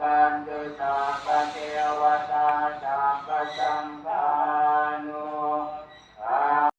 กันตุสัพพะเทวตาสัพพะสังฆานุภา เ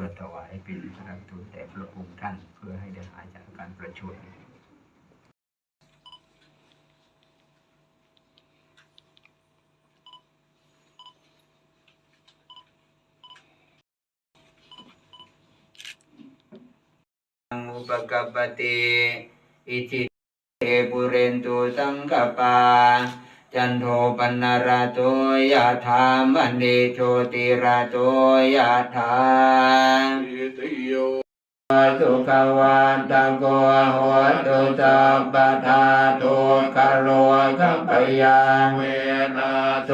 พื่อถวายเป็นพระทูลแด่พระองค์ท่านเพื่อให้ได้หายจากอาการประชวรอุปกปปติอิจิเตปุเรนตุสังกปา จันโทปนนราโตยะธามณิโชติราโตยะธาสุขวันตะโกโหตุสัพพะทาตุคโรคัมปยังเวนะโต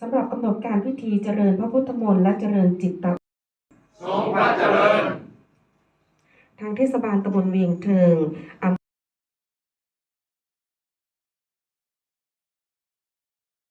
สำหรับกำหนดการพิธีเจริญพระพุทธมนต์และเจริญจิตตทรงพระเจริญ ทางเทศบาลตำบลเวียงเทิงอำ